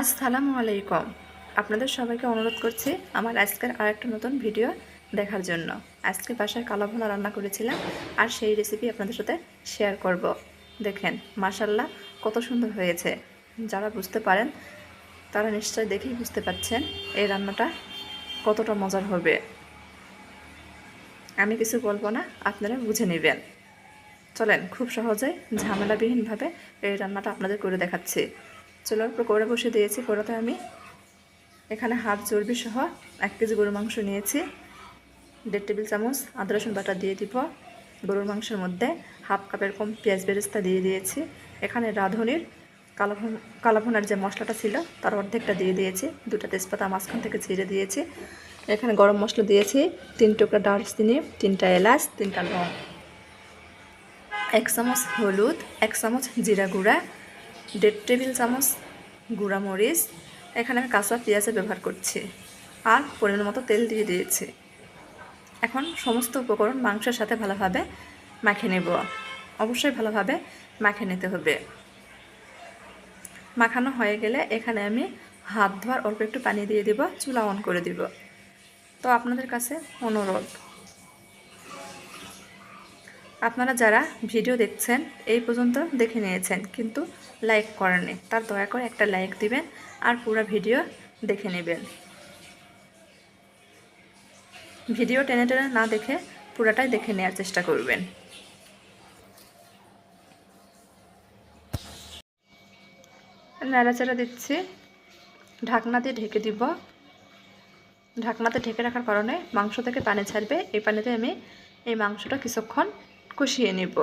আসসালামু আলাইকুম আপনাদের সবাইকে অনুরোধ করছি আমার আজকের আরেকটা নতুন ভিডিও দেখার জন্য। আজকে বাসায় কালো ভোনা রান্না করেছিলাম আর সেই রেসিপি আপনাদের সাথে শেয়ার করব। দেখেন মাশাল্লাহ কত সুন্দর হয়েছে। যারা বুঝতে পারেন, তারা নিশ্চয় দেখেই বুঝতে পাচ্ছেন এই রান্নাটা কতটা মজার হবে। আমি কিছু বলব না, আপনারা বুঝে নেবেন। চলেন, খুব সহজেই ঝামেলাবিহীনভাবে এই রান্নাটা আপনাদের করে দেখাচ্ছি। চুলার উপর করে বসে দিয়েছি কড়াতে আমি। এখানে হাফ চর্বি সহ এক কেজি গরুর মাংস নিয়েছি। দেড় টেবিল চামচ আদা, রসুন বাটা দিয়ে দিব। গরুর মাংসের মধ্যে হাফ কাপের কম পেঁয়াজ বেরেস্তা দিয়ে দিয়েছি। এখানে রাঁধুনির কালাভুন কালাভুনার যে মশলাটা ছিল, তার অর্ধেকটা দিয়ে দিয়েছি। দুটা তেজপাতা মাঝখান থেকে ছিঁড়ে দিয়েছি। এখানে গরম মশলা দিয়েছি। তিন টুকরা দারচিনি, তিনটা এলাচ, তিনটা লং। এক চামচ হলুদ, এক চামচ জিরা গুঁড়া দেড় টেবিল চামচ, গুঁড়া মরিচ, এখানে আমি কাঁচা পেঁয়াজে ব্যবহার করছি। আর পরিমাণ মতো তেল দিয়ে দিয়েছি। এখন সমস্ত উপকরণ মাংসের সাথে ভালোভাবে মাখে নেব। অবশ্যই ভালোভাবে মাখে নিতে হবে। মাখানো হয়ে গেলে এখানে আমি হাত ধোয়ার অল্প একটু পানি দিয়ে দিব, চুলা অন করে দিব। তো আপনাদের কাছে অনুরোধ। আপনারা যারা ভিডিও দেখছেন, এই পর্যন্ত দেখে নিয়েছেন, কিন্তু লাইক করেননি। তার দয়া করে একটা লাইক দিবেন আর পুরো ভিডিও দেখে নেবেন। ভিডিও টেনে টেনে না দেখে পুরাটাই দেখে নেওয়ার চেষ্টা করবেন। নাড়াচাড়া দিচ্ছি। ঢাকনা দিয়ে ঢেকে দিব। ঢাকনাতে ঢেকে রাখার কারণে মাংস থেকে পানি ছাড়বে। এই পানিতে আমি এই মাংসটা কিছুক্ষণ কষিয়ে নেব।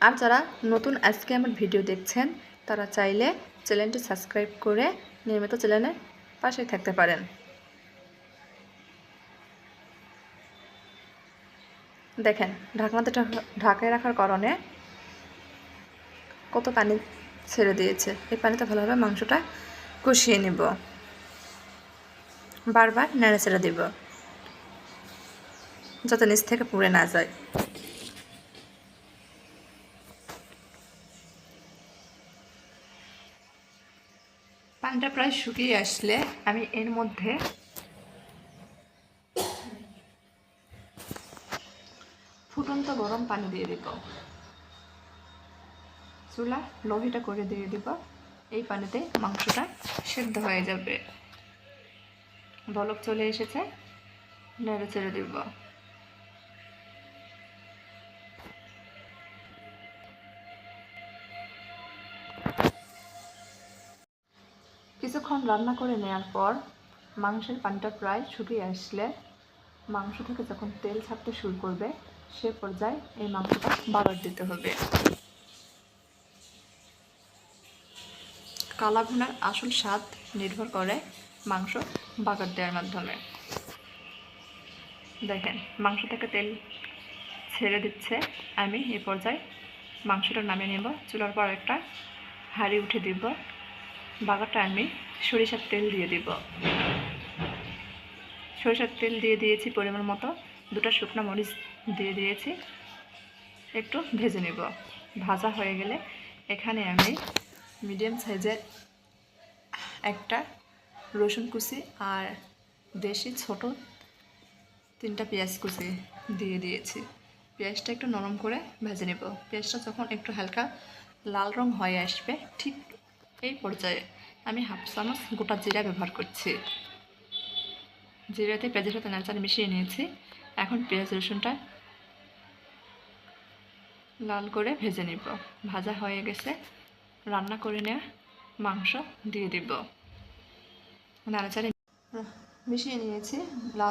আর যারা নতুন আজকে আমার ভিডিও দেখছেন, তারা চাইলে চ্যানেলটি সাবস্ক্রাইব করে নিয়মিত চ্যানেলের পাশেই থাকতে পারেন। দেখেন, ঢাকনাতে ঢাকায় রাখার কারণে কত পানি ছেড়ে দিয়েছে। এই পানিতে ভালোভাবে মাংসটা কষিয়ে নেব। বারবার নেড়েচেড়ে দিব। যাতে নিচ থেকে পুড়ে না যায়। পানিটা প্রায় শুকিয়ে আসলে আমি এর মধ্যে ফুটন্ত গরম পানি দিয়ে দিব। চুলা লোহিটা করে দিয়ে দিব। এই পানিতে মাংসটা সেদ্ধ হয়ে যাবে। বলক চলে এসেছে। নেড়ে চেড়ে দিব। কিছুক্ষণ রান্না করে নেওয়ার পর মাংসের পানিটা প্রায় শুকিয়ে আসলে মাংস থেকে যখন তেল ছাড়তে শুরু করবে, সে পর্যায়ে এই মাংসটা বাগার দিতে হবে। কালা ভুনার আসল স্বাদ নির্ভর করে মাংস বাগার দেওয়ার মাধ্যমে। দেখেন মাংস থেকে তেল ছেড়ে দিচ্ছে। আমি এই পর্যায়ে মাংসটা নামিয়ে নেব। চুলার পর একটা হাঁড়ি উঠে দিব। বাগারটা আমি সরিষার তেল দিয়ে দিব। সরিষার তেল দিয়ে দিয়েছি পরিমাণ মতো। দুটো শুকনো মরিচ দিয়ে দিয়েছি। একটু ভেজে নেব। ভাজা হয়ে গেলে এখানে আমি মিডিয়াম সাইজের একটা রসুন কুচি আর দেশি ছোট তিনটা পেঁয়াজ কুচি দিয়ে দিয়েছি। পেঁয়াজটা একটু নরম করে ভেজে নেব। পেঁয়াজটা যখন একটু হালকা লাল রং হয়ে আসবে, ঠিক এই পর্যায়ে আমি হাফ চামচ গোটা জিরা ব্যবহার করছি। জিরাতে পেঁয়াজের সাথে নাচারে মিশিয়ে নিয়েছি। এখন পেঁয়াজ, রসুনটা লাল করে ভেজে নিব। ভাজা হয়ে গেছে। রান্না করে নেওয়া মাংস দিয়ে দিব। মিশিয়ে নিয়েছি।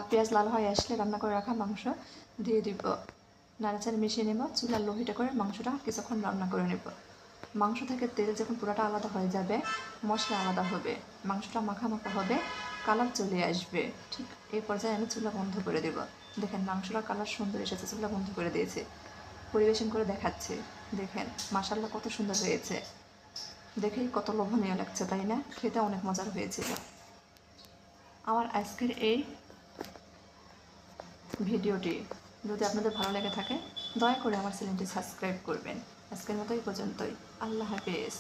পেঁয়াজ লাল হয়ে আসলে রান্না করে রাখা মাংস দিয়ে দিব। নাড়াচাড়ে মিশিয়ে নেব। চুলার লোহিটা করে মাংসটা কিছুক্ষণ রান্না করে নেব। মাংস থেকে তেল যখন পুরোটা আলাদা হয়ে যাবে, মশলা আলাদা হবে। মাংসটা মাখা মাখা হবে, কালার চলে আসবে। ঠিক এই পর্যায়ে আমি চুলা বন্ধ করে দেব। দেখেন মাংসটা কালার সুন্দর এসেছে, চুলা বন্ধ করে দিয়েছে। পরিবেশন করে দেখাচ্ছে। দেখেন মাসাল্লা কত সুন্দর হয়েছে। দেখেই কত লোভনীয় লাগছে, তাই না? খেতে অনেক মজার হয়েছিল। আমার আজকের এই ভিডিওটি যদি আপনাদের ভালো লেগে থাকে, দয়া করে আমার চ্যানেলটি সাবস্ক্রাইব করবেন। আজকের মতোই পর্যন্তই। আল্লাহ হাফেজ।